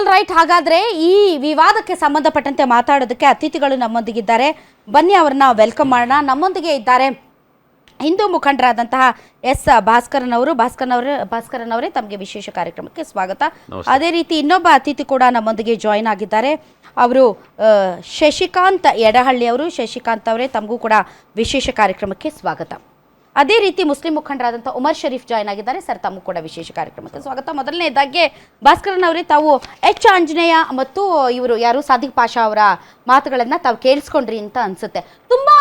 All right ಹಾಗಾದ್ರೆ ಈ ವಿವಾದಕ್ಕೆ ಸಂಬಂಧಪಟ್ಟಂತೆ ಮಾತಾಡೋದಕ್ಕೆ ಅತಿಥಿಗಳು ನಮ್ಮೊಂದಿಗಿದ್ದಾರೆ. ಬನ್ನಿ ಅವ್ರನ್ನ ವೆಲ್ಕಮ್ ಮಾಡೋಣ. ನಮ್ಮೊಂದಿಗೆ ಇದ್ದಾರೆ ಹಿಂದೂ ಮುಖಂಡರಾದಂತಹ ಎಸ್ ಭಾಸ್ಕರನ್ ಅವರು. ಭಾಸ್ಕರನ್ ಅವರೇ ಭಾಸ್ಕರನ್ ಅವರೇ ತಮಗೆ ವಿಶೇಷ ಕಾರ್ಯಕ್ರಮಕ್ಕೆ ಸ್ವಾಗತ. ಅದೇ ರೀತಿ ಇನ್ನೊಬ್ಬ ಅತಿಥಿ ಕೂಡ ನಮ್ಮೊಂದಿಗೆ ಜಾಯಿನ್ ಆಗಿದ್ದಾರೆ. ಅವರು ಶಶಿಕಾಂತ್ ಯಡಹಳ್ಳಿ ಅವರು. ಶಶಿಕಾಂತ್ ಅವರೇ ತಮಗೂ ಕೂಡ ವಿಶೇಷ ಕಾರ್ಯಕ್ರಮಕ್ಕೆ ಸ್ವಾಗತ. ಅದೇ ರೀತಿ ಮುಸ್ಲಿಂ ಮುಖಂಡರಾದಂಥ ಉಮರ್ ಶರೀಫ್ ಜಾಯ್ನ್ ಆಗಿದ್ದಾರೆ. ಸರ್, ತಮ್ಮ ಕೂಡ ವಿಶೇಷ ಕಾರ್ಯಕ್ರಮಕ್ಕೆ ಸ್ವಾಗತ. ಮೊದಲನೇದಾಗಿ ಭಾಸ್ಕರನ್ ಅವರೇ, ತಾವು ಎಚ್ ಆಂಜನೇಯ ಮತ್ತು ಇವರು ಯಾರು, ಸಾದಿಕ್ ಪಾಷಾ ಅವರ ಮಾತುಗಳನ್ನ ತಾವು ಕೇಳಿಸ್ಕೊಂಡ್ರಿ ಅಂತ ಅನ್ಸುತ್ತೆ. ತುಂಬಾ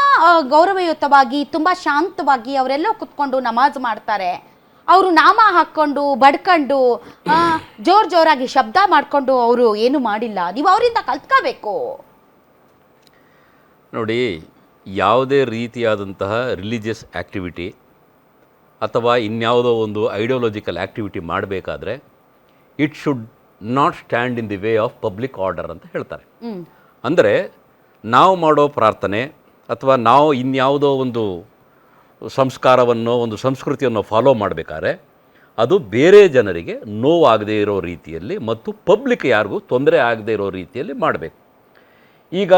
ಗೌರವಯುತವಾಗಿ, ತುಂಬಾ ಶಾಂತವಾಗಿ ಅವರೆಲ್ಲ ಕುತ್ಕೊಂಡು ನಮಾಜ್ ಮಾಡ್ತಾರೆ. ಅವರು ನಾಮ ಹಾಕ್ಕೊಂಡು, ಬಡ್ಕೊಂಡು ಜೋರ್ ಜೋರಾಗಿ ಶಬ್ದ ಮಾಡ್ಕೊಂಡು ಅವರು ಏನು ಮಾಡಿಲ್ಲ. ನೀವು ಅವರಿಂದ ಕಲ್ತ್ಕೋಬೇಕು. ನೋಡಿ ಯಾವುದೇ ರೀತಿಯಾದಂತಹ ರಿಲಿಜಿಯಸ್ ಆ್ಯಕ್ಟಿವಿಟಿ ಅಥವಾ ಇನ್ಯಾವುದೋ ಒಂದು ಐಡಿಯಾಲಜಿಕಲ್ ಆ್ಯಕ್ಟಿವಿಟಿ ಮಾಡಬೇಕಾದ್ರೆ it should not stand in the way of public order ಅಂತ ಹೇಳ್ತಾರೆ. ಅಂದರೆ ನಾವು ಮಾಡೋ ಪ್ರಾರ್ಥನೆ ಅಥವಾ ನಾವು ಇನ್ಯಾವುದೋ ಒಂದು ಸಂಸ್ಕಾರವನ್ನು ಒಂದು ಸಂಸ್ಕೃತಿಯನ್ನು ಫಾಲೋ ಮಾಡಬೇಕಾದ್ರೆ ಅದು ಬೇರೆ ಜನರಿಗೆ ನೋವಾಗದೇ ಇರೋ ರೀತಿಯಲ್ಲಿ ಮತ್ತು ಪಬ್ಲಿಕ್ ಯಾರಿಗೂ ತೊಂದರೆ ಆಗದೇ ಇರೋ ರೀತಿಯಲ್ಲಿ ಮಾಡಬೇಕು. ಈಗ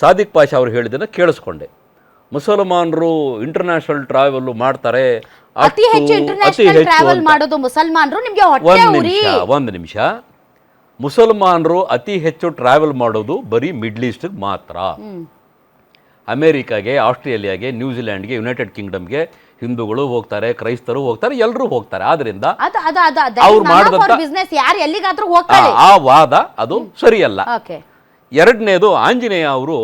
ಸಾದಿಕ್ ಪಾಷಾ ಅವರು ಹೇಳಿದ್ದನ್ನು ಕೇಳಿಸ್ಕೊಂಡೆ. ಮುಸಲ್ಮಾನರು ಇಂಟರ್ನ್ಯಾಷನಲ್ ಟ್ರಾವೆಲ್ ಮಾಡ್ತಾರೆ. ಅತಿ ಹೆಚ್ಚು ಇಂಟರ್ನ್ಯಾಷನಲ್ ಟ್ರಾವೆಲ್ ಮಾಡೋದು ಮುಸಲ್ಮಾನರು ನಿಮಗೆ ಹೊಟ್ಟೆ ಒಂದು ಉರಿ. ನಿಮಿಷ ಒಂದು ನಿಮಿಷ. ಮುಸಲ್ಮಾನರು ಅತಿ ಹೆಚ್ಚು ಟ್ರಾವೆಲ್ ಮಾಡೋದು ಬರೀ ಮಿಡ್ಲ್ ಈಸ್ಟ್ಗೆ ಮಾತ್ರ. ಅಮೇರಿಕಾಗೆ ಆಸ್ಟ್ರೇಲಿಯಾಗೆ ನ್ಯೂಜಿಲ್ಯಾಂಡ್ಗೆ ಯುನೈಟೆಡ್ ಕಿಂಗ್ಡಮ್ಗೆ ಹಿಂದೂಗಳು ಹೋಗ್ತಾರೆ ಕ್ರೈಸ್ತರು ಹೋಗ್ತಾರೆ ಎಲ್ಲರೂ ಹೋಗ್ತಾರೆ. ಆದ್ರಿಂದ ಅವ್ರು ಮಾಡಿದಂತ ಬಿಸ್ನೆಸ್ ಯಾರು ಎಲ್ಲಿಗಾದ್ರೂ ಆ- ಹೋಗ್ತಾರೆ. ಆ ವಾದ ಅದು ಸರಿಯಲ್ಲ. ಓಕೆ ಎರಡನೇದು ಆಂಜನೇಯ ಅವರು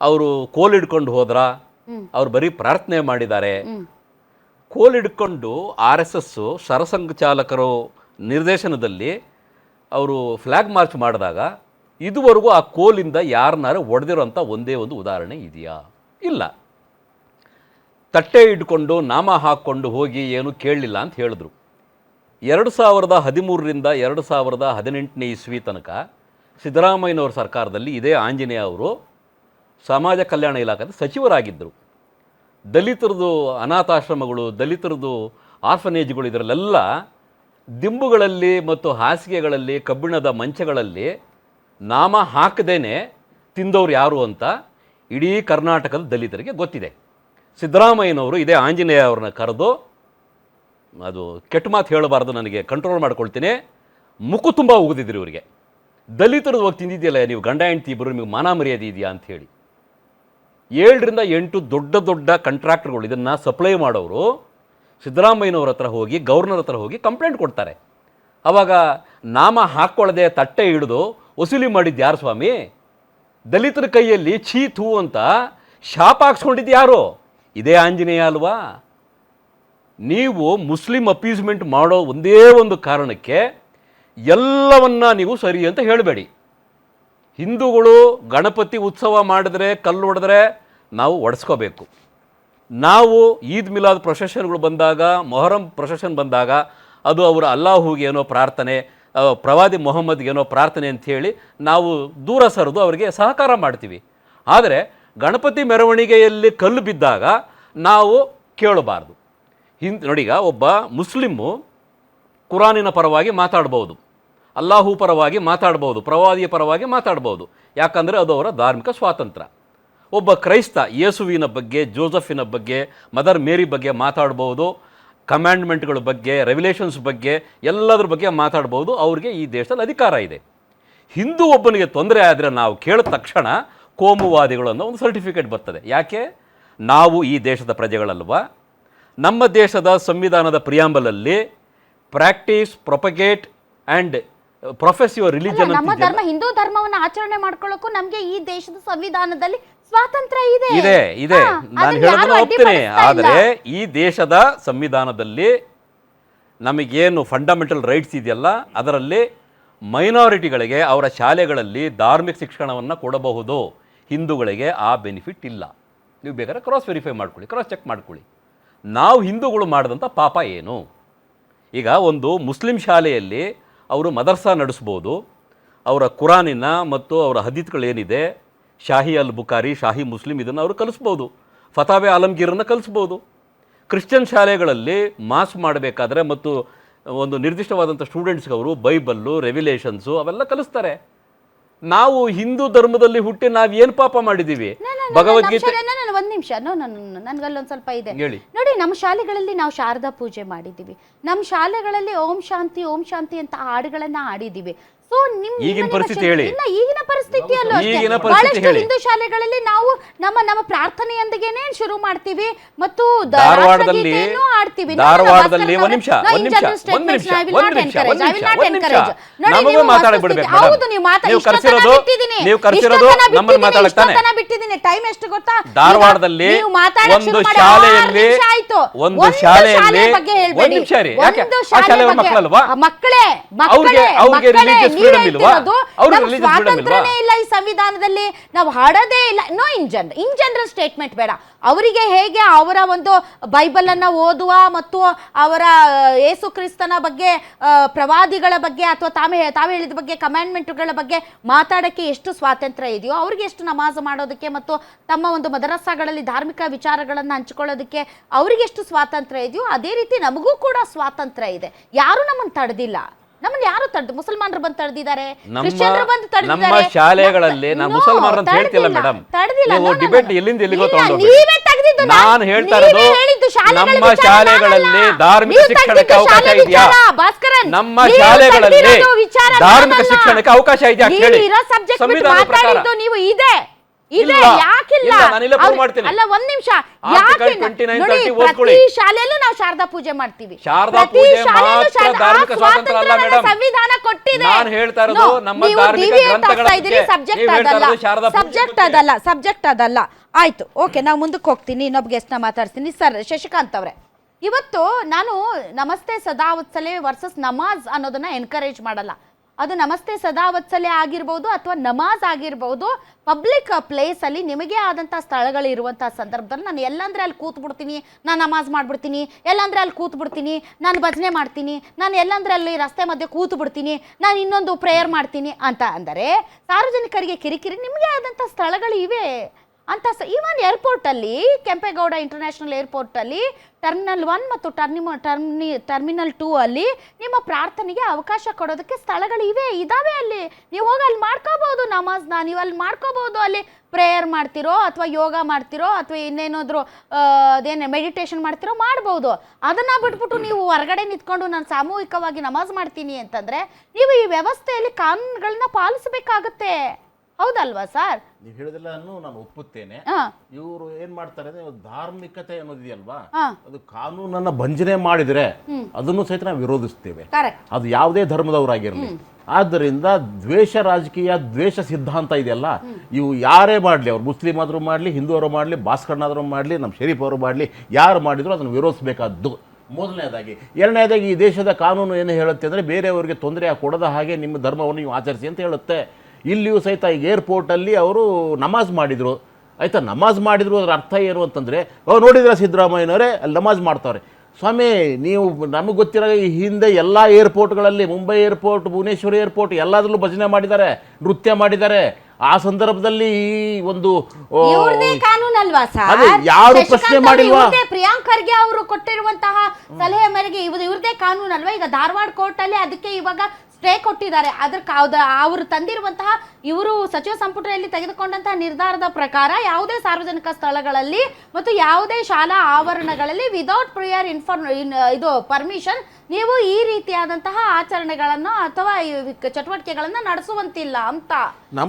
ಅವರು ಕೋಲ್ ಇಡ್ಕೊಂಡು ಹೋದ್ರ ಅವ್ರು ಬರೀ ಪ್ರಾರ್ಥನೆ ಮಾಡಿದ್ದಾರೆ. ಕೋಲ್ ಹಿಡ್ಕೊಂಡು ಆರ್ ಎಸ್ ಎಸ್ ಸರಸಂಘ ಚಾಲಕರು ನಿರ್ದೇಶನದಲ್ಲಿ ಅವರು ಫ್ಲ್ಯಾಗ್ ಮಾರ್ಚ್ ಮಾಡಿದಾಗ ಇದುವರೆಗೂ ಆ ಕೋಲಿಂದ ಯಾರನ್ನಾರು ಒಡೆದಿರೋಂಥ ಒಂದೇ ಒಂದು ಉದಾಹರಣೆ ಇದೆಯಾ? ಇಲ್ಲ. ತಟ್ಟೆ ಇಟ್ಕೊಂಡು ನಾಮ ಹಾಕ್ಕೊಂಡು ಹೋಗಿ ಏನು ಕೇಳಲಿಲ್ಲ ಅಂತ ಹೇಳಿದ್ರು. ಎರಡು ಸಾವಿರದ ಹದಿಮೂರರಿಂದ ಎರಡು ಸಾವಿರದ ಹದಿನೆಂಟನೇ ಇಸ್ವಿ ತನಕ ಸಿದ್ದರಾಮಯ್ಯನವ್ರ ಸರ್ಕಾರದಲ್ಲಿ ಇದೇ ಆಂಜನೇಯ ಅವರು ಸಮಾಜ ಕಲ್ಯಾಣ ಇಲಾಖೆ ಸಚಿವರಾಗಿದ್ದರು. ದಲಿತರದು ಅನಾಥಾಶ್ರಮಗಳು, ದಲಿತರದು ಆರ್ಫನೇಜ್ಗಳು ಇದರಲ್ಲೆಲ್ಲ ದಿಂಬುಗಳಲ್ಲಿ ಮತ್ತು ಹಾಸಿಗೆಗಳಲ್ಲಿ, ಕಬ್ಬಿಣದ ಮಂಚಗಳಲ್ಲಿ ನಾಮ ಹಾಕದೇನೆ ತಿಂದವ್ರು ಯಾರು ಅಂತ ಇಡೀ ಕರ್ನಾಟಕದ ದಲಿತರಿಗೆ ಗೊತ್ತಿದೆ. ಸಿದ್ದರಾಮಯ್ಯನವರು ಇದೇ ಆಂಜನೇಯ ಅವ್ರನ್ನ ಕರೆದು ಅದು ಕೆಟ್ಟ ಮಾತು ಹೇಳಬಾರ್ದು ನನಗೆ ಕಂಟ್ರೋಲ್ ಮಾಡ್ಕೊಳ್ತೀನಿ. ಮುಕ್ಕು ತುಂಬ ಉಗಿದಿದ್ರು ಇವರಿಗೆ. ದಲಿತರದ್ದು ಹೋಗಿ ತಿಂದಿದೆಯಲ್ಲ, ನೀವು ಗಂಡ ಹೆಂಡತಿ ಇಬ್ಬರು ನಿಮಗೆ ಮಾನ ಮರ್ಯಾದೆ ಇದೆಯಾ ಅಂತ ಹೇಳಿ. ಏಳರಿಂದ ಎಂಟು ದೊಡ್ಡ ದೊಡ್ಡ ಕಂಟ್ರಾಕ್ಟರ್ಗಳು ಇದನ್ನು ಸಪ್ಲೈ ಮಾಡೋರು, ಸಿದ್ದರಾಮಯ್ಯನವ್ರ ಹತ್ರ ಹೋಗಿ, ಗವರ್ನರ್ ಹತ್ರ ಹೋಗಿ ಕಂಪ್ಲೇಂಟ್ ಕೊಡ್ತಾರೆ. ಅವಾಗ ನಾಮ ಹಾಕ್ಕೊಳ್ಳದೆ ತಟ್ಟೆ ಹಿಡಿದು ವಸೂಲಿ ಮಾಡಿದ್ದು ಯಾರು ಸ್ವಾಮಿ? ದಲಿತರ ಕೈಯಲ್ಲಿ ಛೀ ಥೂ ಅಂತ ಶಾಪ ಹಾಕ್ಸ್ಕೊಂಡಿದ್ದು ಯಾರು? ಇದೇ ಆಂಜನೇಯ ಅಲ್ವಾ? ನೀವು ಮುಸ್ಲಿಂ ಅಪೀಸ್ಮೆಂಟ್ ಮಾಡೋ ಒಂದೇ ಒಂದು ಕಾರಣಕ್ಕೆ ಎಲ್ಲವನ್ನ ನೀವು ಸರಿ ಅಂತ ಹೇಳಬೇಡಿ. ಹಿಂದೂಗಳು ಗಣಪತಿ ಉತ್ಸವ ಮಾಡಿದ್ರೆ, ಕಲ್ಲು ಹೊಡೆದ್ರೆ ನಾವು ಒಡೆಸ್ಕೋಬೇಕು. ನಾವು ಈದ್ ಮಿಲಾದ್ ಪ್ರೊಸೆಷನ್ಗಳು ಬಂದಾಗ, ಮೊಹರಂ ಪ್ರೊಸೆಷನ್ ಬಂದಾಗ, ಅದು ಅವರ ಅಲ್ಲಾಹುಗೆ ಏನೋ ಪ್ರಾರ್ಥನೆ ಪ್ರವಾದಿ ಮೊಹಮ್ಮದ್ಗೆ ಏನೋ ಪ್ರಾರ್ಥನೆ ಅಂಥೇಳಿ ನಾವು ದೂರ ಸರಿದು ಅವರಿಗೆ ಸಹಕಾರ ಮಾಡ್ತೀವಿ. ಆದರೆ ಗಣಪತಿ ಮೆರವಣಿಗೆಯಲ್ಲಿ ಕಲ್ಲು ಬಿದ್ದಾಗ ನಾವು ಕೇಳಬಾರ್ದು. ಹಿಂದ್, ನೋಡೀಗ ಒಬ್ಬ ಮುಸ್ಲಿಮ್ಮು ಕುರಾನಿನ ಪರವಾಗಿ ಮಾತಾಡ್ಬೋದು. ಅಲ್ಲಾಹು ಪರವಾಗಿ ಮಾತಾಡ್ಬೋದು. ಪ್ರವಾದಿಯ ಪರವಾಗಿ ಮಾತಾಡ್ಬೋದು. ಯಾಕಂದರೆ ಅದು ಅವರ ಧಾರ್ಮಿಕ ಸ್ವಾತಂತ್ರ್ಯ. ಒಬ್ಬ ಕ್ರೈಸ್ತ ಯೇಸುವಿನ ಬಗ್ಗೆ, ಜೋಸಫಿನ ಬಗ್ಗೆ, ಮದರ್ ಮೇರಿ ಬಗ್ಗೆ ಮಾತಾಡ್ಬೋದು. ಕಮ್ಯಾಂಡ್ಮೆಂಟ್ಗಳ ಬಗ್ಗೆ ರೆವ್ಯುಲೇಷನ್ಸ್ ಬಗ್ಗೆ, ಎಲ್ಲದರ ಬಗ್ಗೆ ಮಾತಾಡ್ಬೋದು. ಅವರಿಗೆ ಈ ದೇಶದಲ್ಲಿ ಅಧಿಕಾರ ಇದೆ. ಹಿಂದೂ ಒಬ್ಬನಿಗೆ ತೊಂದರೆ ಆದರೆ ನಾವು ಕೇಳಿದ ತಕ್ಷಣ ಕೋಮುವಾದಿಗಳನ್ನು ಒಂದು ಸರ್ಟಿಫಿಕೇಟ್ ಬರ್ತದೆ. ಯಾಕೆ? ನಾವು ಈ ದೇಶದ ಪ್ರಜೆಗಳಲ್ವ? ನಮ್ಮ ದೇಶದ ಸಂವಿಧಾನದ ಪ್ರಿಯಾಂಬಲಲ್ಲಿ practise propagate and profess your religion ನಮ್ಮ ಧರ್ಮ ಹಿಂದೂ ಧರ್ಮವನ್ನು ಆಚರಣೆ ಮಾಡ್ಕೊಳ್ಳೋಕ್ಕೂ ನಮಗೆ ಈ ದೇಶದ ಸಂವಿಧಾನದಲ್ಲಿ ಸ್ವಾತಂತ್ರ್ಯ ಇದೆ. ಇದೆ ಇದೆ. ನಾನು ಹೇಳೋದನ್ನ ಒಪ್ತೀನಿ. ಆದರೆ ಈ ದೇಶದ ಸಂವಿಧಾನದಲ್ಲಿ ನಮಗೇನು ಫಂಡಮೆಂಟಲ್ ರೈಟ್ಸ್ ಇದೆಯಲ್ಲ ಅದರಲ್ಲಿ ಮೈನಾರಿಟಿಗಳಿಗೆ ಅವರ ಶಾಲೆಗಳಲ್ಲಿ ಧಾರ್ಮಿಕ ಶಿಕ್ಷಣವನ್ನು ಕೊಡಬಹುದು. ಹಿಂದೂಗಳಿಗೆ ಆ ಬೆನಿಫಿಟ್ ಇಲ್ಲ. ನೀವು ಬೇಕಾದ್ರೆ ಕ್ರಾಸ್ ವೆರಿಫೈ ಮಾಡ್ಕೊಳ್ಳಿ ಕ್ರಾಸ್ ಚೆಕ್ ಮಾಡ್ಕೊಳ್ಳಿ. ನಾವು ಹಿಂದೂಗಳು ಮಾಡಿದಂಥ ಪಾಪ ಏನು? ಈಗ ಒಂದು ಮುಸ್ಲಿಂ ಶಾಲೆಯಲ್ಲಿ ಅವರು ಮದರ್ಸಾ ನಡೆಸ್ಬೋದು. ಅವರ ಕುರಾನಿನ ಮತ್ತು ಅವರ ಹದೀತ್ಗಳೇನಿದೆ ಶಾಹಿ ಅಲ್ ಬುಖಾರಿ ಶಾಹಿ ಮುಸ್ಲಿಂ ಇದನ್ನು ಅವರು ಕಲಿಸ್ಬೋದು. ಫತಾವೆ ಆಲಮ್ಗೀರನ್ನು ಕಲಿಸ್ಬೋದು. ಕ್ರಿಶ್ಚಿಯನ್ ಶಾಲೆಗಳಲ್ಲಿ ಮಾಸ್ ಮಾಡಬೇಕಾದ್ರೆ ಮತ್ತು ಒಂದು ನಿರ್ದಿಷ್ಟವಾದಂಥ ಸ್ಟೂಡೆಂಟ್ಸ್ಗೆ ಅವರು ಬೈಬಲ್ಲು ರೆವಿಲೇಷನ್ಸು ಅವೆಲ್ಲ ಕಲಿಸ್ತಾರೆ. ನಾವು ಹಿಂದೂ ಧರ್ಮದಲ್ಲಿ ಹುಟ್ಟಿ ನಾವು ಏನು ಪಾಪ ಮಾಡಿದ್ದೀವಿ? ಭಗವದ್ಗೀತೆ ಒಂದ್ ನಿಮಿಷ. ನೋ ನನ್ಗಲ್ಲೊಂದ್ ಸ್ವಲ್ಪ ಇದೆ. ನೋಡಿ ನಮ್ಮ ಶಾಲೆಗಳಲ್ಲಿ ನಾವು ಶಾರದಾ ಪೂಜೆ ಮಾಡಿದ್ದೀವಿ. ನಮ್ಮ ಶಾಲೆಗಳಲ್ಲಿ ಓಂ ಶಾಂತಿ ಓಂ ಶಾಂತಿ ಅಂತ ಹಾಡುಗಳನ್ನ ಹಾಡಿದೀವಿ ಸೊ ನಿಮ್ಮ ಈಗಿನ ನಿಮ್ಮ ಪರಿಸ್ಥಿತಿ ಹೇಳಿ. ಇಲ್ಲ ಈಗಿನ ಪರಿಸ್ಥಿತಿಯಲ್ಲೂ ಅಷ್ಟೇ. ಬಹಳಷ್ಟು ಹಿಂದೂ ಶಾಲೆಗಳಲ್ಲಿ ನಾವು ನಮ್ಮ ನಮ್ಮ ಪ್ರಾರ್ಥನೆಯೊಂದಿಗೆ ಶುರು ಮಾಡ್ತೀವಿ ಮತ್ತು ಧಾರವಾಡದಲ್ಲಿ ಆಡ್ತೀವಿ ಧಾರವಾಡದಲ್ಲಿ ಒಂದ್ ನಿಮಿಷ ಒಂದು ನಿಮಿಷ ಒಂದ್ ನಿಮಿಷ ಒಂದ್ ನಿಮಿಷ. ಒಂದ್ ನಿಮಿಷ ಒಂದ್ ನಿಮಿಷ. ನಮಗೂ ನೀವು ಬಿಡಬೇಕು ಹೌದು ನೀವು ಮಾತಾ ನೀವು ಕರ್ಸಿರೋದು. ನೀವು ಕರ್ಸಿರೋದು ನಮ್ಮನ್ನ ಬಿಟ್ಟಿದ್ದೀನಿ, ಮಾತಾಡ್ತಾನೆ ಬಿಟ್ಟಿದ್ದೀನಿ. ಟೈಮ್ ಎಷ್ಟು ಗೊತ್ತಾ? ಧಾರವಾಡದಲ್ಲಿ ಮಾತಾಡಕ್ ಒಂದು ಶಾಲೆಯಲ್ಲಿ. ಒಂದು ಶಾಲೆಯಲ್ಲಿ. ಒಂದು ನಿಮಿಷ ರೀ ಯಾಕೆ? ಆ ಶಾಲೆ ಮಕ್ಕಳಲ್ವಾ? ಮಕ್ಕಳೇ ಅವ್ರಿಗೆ ಅವ್ರಿಗೆ ರಿಲೀಜಿಯಸ್ ಫ್ರೀಡಮ್ ಇಲ್ವಾ? ಅವ್ರಿಗೆ ರಿಲೀಜಿಯಸ್ ಫ್ರೀಡಮ್ ಇಲ್ವಾ? ಇಲ್ಲ ಈ ಸಂವಿಧಾನದಲ್ಲಿ. ನಾವು ಹಾಡೋದೇ ಇಲ್ಲ. No in general in general statement ಬೇಡ. ಅವರಿಗೆ ಹೇಗೆ ಅವರ ಒಂದು ಬೈಬಲನ್ನು ಓದುವ ಮತ್ತು ಅವರ ಯೇಸು ಕ್ರಿಸ್ತನ ಬಗ್ಗೆ ಪ್ರವಾದಿಗಳ ಬಗ್ಗೆ ಅಥವಾ ತಾವೇ ತಾವೇ ಹೇಳಿದ ಬಗ್ಗೆ ಕಮ್ಯಾಂಡ್ಮೆಂಟ್ಗಳ ಬಗ್ಗೆ ಮಾತಾಡಕ್ಕೆ ಎಷ್ಟು ಸ್ವಾತಂತ್ರ್ಯ ಇದೆಯೋ ಅವ್ರಿಗೆ ಎಷ್ಟು ನಮಾಜ್ ಮಾಡೋದಕ್ಕೆ ಮತ್ತು ತಮ್ಮ ಒಂದು ಮದರಸಾಗಳಲ್ಲಿ ಧಾರ್ಮಿಕ ವಿಚಾರಗಳನ್ನು ಹಂಚಿಕೊಳ್ಳೋದಕ್ಕೆ ಅವ್ರಿಗೆ ಎಷ್ಟು ಸ್ವಾತಂತ್ರ್ಯ ಇದೆಯೋ ಅದೇ ರೀತಿ ನಮಗೂ ಕೂಡ ಸ್ವಾತಂತ್ರ್ಯ ಇದೆ. ಯಾರು ನಮ್ಮನ್ನು ತಡೆದಿಲ್ಲ. ನಮ್ಮನ್ನ ಯಾರು ತಡೆದು ಮುಸಲ್ಮಾನರು ಬಂದು ತಡೆದಿದ್ದಾರೆ ನಮ್ಮ ಕ್ರಿಶ್ಚಿಯನ್ರು ಬಂದು ನಮ್ಮ ತಡೆದಿದ್ದಾರೆ ಶಾಲೆಗಳಲ್ಲಿ ನಾನು No, ಮುಸಲ್ಮಾನರು ಅಂತ ಹೇಳ್ತಿಲ್ಲ ತಡೆದಿಲ್ಲ, ಮೇಡಮ್ ತಡೆದಿಲ್ಲ ನೀವು No, no, no, ಡಿಬೇಟ್. ಎಲ್ಲಿಂದ ಎಲ್ಲಿಗೋ ಇಲ್ಲ, ತಗೊಂಡು ನೀವೇ ತೆಗ್ದಿದ್ದು ನಾ- ನಾನು ಹೇಳ್ತಾ ನೀವೇ ಇರೋದು ಹೇಳಿದ್ದು ಶಾಲೆಗಳ ನಮ್ಮ ವಿಚಾರ ಶಾಲೆಗಳಲ್ಲಿ ನಾನಲ್ಲ. ಧಾರ್ಮಿಕ ನೀವು ಶಿಕ್ಷಣಕ್ಕೆ ತೆಗ್ದಿದ್ದು ಅವಕಾಶ ಶಾಲೆ ಇದೆಯಾ ವಿಚಾರ, ಭಾಸ್ಕರನ್. ನಮ್ಮ ನೀವು ಶಾಲೆಗಳಲ್ಲಿ ತೆಗ್ದಿರೋದು ವಿಚಾರ ಧಾರ್ಮಿಕ ನಾನಲ್ಲ. ಶಿಕ್ಷಣಕ್ಕೆ ಅವಕಾಶ ಇದೆಯಾ ನೀವು ಹೇಳಿ ಇರೋ subject ಬಿಟ್ಟು ಸಂವಿಧಾನದ ಪ್ರಕಾರ ಮಾತಾಡಿದ್ದು ನೀವು ಇದೆ ಇದೆ. ಯಾಕಿಲ್ಲ. ಅಲ್ಲ ಒಂದ್ ನಿಮಿಷ ಯಾಕೆ 29, ನೋಡಿ 30 ಪ್ರತಿ ಶಾಲೆಯಲ್ಲೂ ನಾವು ಶಾರದಾ ಪೂಜೆ ಮಾಡ್ತೀವಿ ಶಾರದಾ ಪೂಜೆ ಧಾರ್ಮಿಕ ಸ್ವಾತಂತ್ರ್ಯ ಅಲ್ಲ ಮೇಡಮ್. ಸಂವಿಧಾನ ಕೊಟ್ಟಿದೆ ನಾನು ಹೇಳ್ತಾ ಇರೋದು ನಮ್ಮ ಧಾರ್ಮಿಕ ಗ್ರಂಥಗಳ ಹೇಳ್ತಾ ಅದಲ್ಲ. ಸಬ್ಜೆಕ್ಟ್. ಅದಲ್ಲ ಸಬ್ಜೆಕ್ಟ್ ಅದಲ್ಲ ಆಯ್ತು ಓಕೆ ನಾವು ಮುಂದಕ್ಕೆ ಹೋಗ್ತೀನಿ ಇನ್ನೊಬ್ಬ ಗೆಸ್ಟ್ನ ಮಾತಾಡ್ತೀನಿ ಸರ್ ಶಶಿಕಾಂತ್ ಅವರೇ ಇವತ್ತು ನಾನು ನಮಸ್ತೆ ಸದಾ ಉತ್ಸಲೆ ವರ್ಸಸ್ ನಮಾಜ್ ಅನ್ನೋದನ್ನ ಎನ್ಕರೇಜ್ ಮಾಡಲ್ಲ ಅದು ನಮಸ್ತೆ ಸದಾ ವತ್ಸಲ್ಯ ಆಗಿರ್ಬೋದು ಅಥವಾ ನಮಾಜ್ ಆಗಿರ್ಬೋದು ಪಬ್ಲಿಕ್ ಪ್ಲೇಸ್ ಅಲ್ಲಿ ನಿಮಗೆ ಆದಂಥ ಸ್ಥಳಗಳು ಇರುವಂಥ ಸಂದರ್ಭದಲ್ಲಿ ನಾನು ಎಲ್ಲಂದ್ರೆ ಅಲ್ಲಿ ಕೂತ್ ಬಿಡ್ತೀನಿ ನಾನು ನಮಾಜ್ ಮಾಡ್ಬಿಡ್ತೀನಿ, ಎಲ್ಲಂದ್ರೆ ಅಲ್ಲಿ ಕೂತ್ ಬಿಡ್ತೀನಿ ನಾನು ಭಜನೆ ಮಾಡ್ತೀನಿ, ನಾನು ಎಲ್ಲಂದ್ರೆ ಅಲ್ಲಿ ರಸ್ತೆ ಮಧ್ಯೆ ಕೂತು ಬಿಡ್ತೀನಿ ನಾನು ಇನ್ನೊಂದು ಪ್ರೇಯರ್ ಮಾಡ್ತೀನಿ ಅಂತ ಅಂದರೆ ಸಾರ್ವಜನಿಕರಿಗೆ ಕಿರಿಕಿರಿ ನಿಮಗೆ ಆದಂಥ ಸ್ಥಳಗಳು ಇವೆ. ಅಂತ ಈವನ್ ಏರ್ಪೋರ್ಟಲ್ಲಿ ಕೆಂಪೇಗೌಡ ಇಂಟರ್ನ್ಯಾಷನಲ್ ಏರ್ಪೋರ್ಟಲ್ಲಿ ಟರ್ಮಿನಲ್ ಒನ್ ಮತ್ತು ಟರ್ನಿಮ ಟರ್ಮಿ ಟರ್ಮಿನಲ್ ಟೂ ಅಲ್ಲಿ ನಿಮ್ಮ ಪ್ರಾರ್ಥನೆಗೆ ಅವಕಾಶ ಕೊಡೋದಕ್ಕೆ ಸ್ಥಳಗಳು ಇವೆ. ಇದಾವೆ ಅಲ್ಲಿ. ನೀವು ಹೋಗಿ ಅಲ್ಲಿ ಮಾಡ್ಕೋಬಹುದು ನಮಾಜ್ನ. ನೀವು ಅಲ್ಲಿ ಮಾಡ್ಕೋಬಹುದು ಅಲ್ಲಿ ಪ್ರೇಯರ್ ಮಾಡ್ತಿರೋ ಅಥವಾ ಯೋಗ ಮಾಡ್ತಿರೋ ಅಥವಾ ಇನ್ನೇನಾದರೂ ಅದೇನು ಮೆಡಿಟೇಷನ್ ಮಾಡ್ತಿರೋ ಮಾಡ್ಬೋದು. ಅದನ್ನ ಬಿಟ್ಬಿಟ್ಟು ನೀವು ಹೊರಗಡೆ ನಿಂತ್ಕೊಂಡು ನಾನು ಸಾಮೂಹಿಕವಾಗಿ ನಮಾಜ್ ಮಾಡ್ತೀನಿ ಅಂತಂದ್ರೆ, ನೀವು ಈ ವ್ಯವಸ್ಥೆಯಲ್ಲಿ ಕಾನೂನುಗಳನ್ನ ಪಾಲಿಸಬೇಕಾಗತ್ತೆ. ಹೌದಲ್ವಾ ಸರ್? ನೀವು ಹೇಳಿದೆಲ್ಲನ್ನು ನಾನು ಒಪ್ಪುತ್ತೇನೆ. ಇವರು ಏನ್ ಮಾಡ್ತಾರೆ ಅಂದ್ರೆ ಧಾರ್ಮಿಕತೆ ಅನ್ನೋದಿದೆಯಲ್ವಾ? ಅದು ಕಾನೂನನ್ನ ಭಂಜನೆ ಮಾಡಿದ್ರೆ ಅದನ್ನು ಸಹಿತ ನಾವು ವಿರೋಧಿಸ್ತೇವೆ. ಅದು ಯಾವುದೇ ಧರ್ಮದವರಾಗಿರಲಿ. ಆದ್ದರಿಂದ ದ್ವೇಷ ರಾಜಕೀಯ ದ್ವೇಷ ಸಿದ್ಧಾಂತ ಇದೆಯಲ್ಲ ಇವು ಯಾರೇ ಮಾಡಲಿ ಅವ್ರು ಮುಸ್ಲಿಂ ಆದರೂ ಮಾಡಲಿ ಹಿಂದೂ ಅವರು ಮಾಡಲಿ ಭಾಸ್ಕರ್ನಾದರೂ ಮಾಡಲಿ ನಮ್ಮ ಶರೀಫ್ ಅವರು ಮಾಡಲಿ ಯಾರು ಮಾಡಿದ್ರು ಅದನ್ನು ವಿರೋಧಿಸಬೇಕಾದ್ದು. ಮೊದಲನೇದಾಗಿ ಎರಡನೇದಾಗಿ ಈ ದೇಶದ ಕಾನೂನು ಏನು ಹೇಳುತ್ತೆ ಅಂದರೆ ಬೇರೆಯವರಿಗೆ ತೊಂದರೆ ಕೊಡದ ಹಾಗೆ ನಿಮ್ಮ ಧರ್ಮವನ್ನು ನೀವು ಆಚರಿಸಿ ಅಂತ ಹೇಳುತ್ತೆ. ಇಲ್ಲಿಯೂ ಸಹಿತ ಈಗ ಏರ್ಪೋರ್ಟಲ್ಲಿ ಅವರು ನಮಾಜ್ ಮಾಡಿದರು. ಆಯಿತಾ? ನಮಾಜ್ ಮಾಡಿದ್ರು ಅದರ ಅರ್ಥ ಏನು ಅಂತಂದರೆ ಅವ್ರು ನೋಡಿದ್ರೆ ಸಿದ್ದರಾಮಯ್ಯನವರೇ? ಅಲ್ಲಿ ನಮಾಜ್ ಮಾಡ್ತಾವ್ರೆ. ಸ್ವಾಮಿ ನೀವು ನಮಗೆ ಗೊತ್ತಿರೋ ಈ ಹಿಂದೆ ಎಲ್ಲ ಏರ್ಪೋರ್ಟ್ಗಳಲ್ಲಿ ಮುಂಬೈ ಏರ್ಪೋರ್ಟ್ ಭುವನೇಶ್ವರ ಏರ್ಪೋರ್ಟ್ ಎಲ್ಲದರಲ್ಲೂ ಭಜನೆ ಮಾಡಿದ್ದಾರೆ ನೃತ್ಯ ಮಾಡಿದ್ದಾರೆ. ಆ ಸಂದರ್ಭದಲ್ಲಿ ಈ ಒಂದು ಅದೇ, ಯಾರು ಪ್ರಶ್ನೆ ಮಾಡಿಲ್ವಾ? ಪ್ರಿಯಾಂಕ್ ಖರ್ಗೆ ಅವರು ಕೊಟ್ಟಿರುವಂತಹ ಸಲಹೆ ಮೇರೆಗೆ ಇವ್ರದೇ ಕಾನೂನು ಅಲ್ವಾ ಈಗ ಧಾರವಾಡ ಕೋರ್ಟ್ ಅಲ್ಲಿ ಅದಕ್ಕೆ ಇವಾಗ ಸ್ಟೇ ಕೊಟ್ಟಿದ್ದಾರೆ. ಅದ್ರ ಅವರು ತಂದಿರುವಂತಹ ಇವರು ಸಚಿವ ಸಂಪುಟದಲ್ಲಿ ತೆಗೆದುಕೊಂಡಂತಹ ನಿರ್ಧಾರದ ಪ್ರಕಾರ ಯಾವುದೇ ಸಾರ್ವಜನಿಕ ಸ್ಥಳಗಳಲ್ಲಿ ಮತ್ತು ಯಾವುದೇ ಶಾಲಾ ಆವರಣಗಳಲ್ಲಿ ವಿದೌಟ್ ಪ್ರಿಯರ್ ಇನ್ಫಾರ್ಮ್ ಇದು ಪರ್ಮಿಷನ್ ನೀವು ಈ ರೀತಿಯಾದಂತಹ ಆಚರಣೆಗಳನ್ನು ಅಥವಾ ಚಟುವಟಿಕೆಗಳನ್ನ ನಡೆಸುವಂತಿಲ್ಲ ಅಂತ.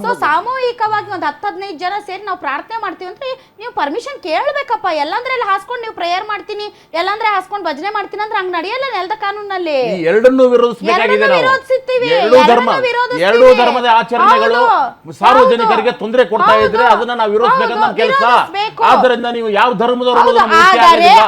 ಸೊ ಸಾಮೂಹಿಕವಾಗಿ ಒಂದು ಹತ್ತು ಹದಿನೈದು ಜನ ಸೇರಿ ನಾವು ಪ್ರಾರ್ಥನೆ ಮಾಡ್ತೀವಿ ಅಂದ್ರೆ ನೀವು ಪರ್ಮಿಷನ್ ಕೇಳಬೇಕಪ್ಪ. ಎಲ್ಲಂದ್ರೆ ಅಲ್ಲಿ ಹಾಸ್ಕೊಂಡು ನೀವು ಪ್ರೇಯರ್ ಮಾಡ್ತೀನಿ. ಎಲ್ಲಂದ್ರೆ ಹಾಸ್ಕೊಂಡು ಭಜನೆ ಮಾಡ್ತೀನಿ ಅಂದ್ರೆ ಹಂಗ್ ನಡೆಯಲ್ಲ ನೆಲದ ಕಾನೂನಲ್ಲಿ. ಎರಡನ್ನೂ ವಿರೋಧಿಸಬೇಕಾಗಿದೆ ನಾವು ಎರಡೂ ಧರ್ಮ ಎರಡನ್ನೂ ವಿರೋಧಿಸ್ತೀವಿ. ಎರಡೂ ಧರ್ಮದ ಆಚರಣೆಗಳು ಹೌದು, ಸಾರ್ವಜನಿಕರಿಗೆ ಹೌದು. ತೊಂದರೆ ಕೊಡ್ತಾ ಇದ್ರೆ ಹೌದು, ಅದನ್ನ ನಾವು ವಿರೋಧಿಸಬೇಕಂತ ಕೆಲಸ ವಿರೋಧಿಸ್ಬೇಕು. ಆದ್ದರಿಂದ ನೀವು ಯಾವ ಧರ್ಮದವರು ಹೌದು, ಅನ್ನೋದು ಮುಖ್ಯ ಆದರೆ ಆಗೋದಿಲ್ಲ.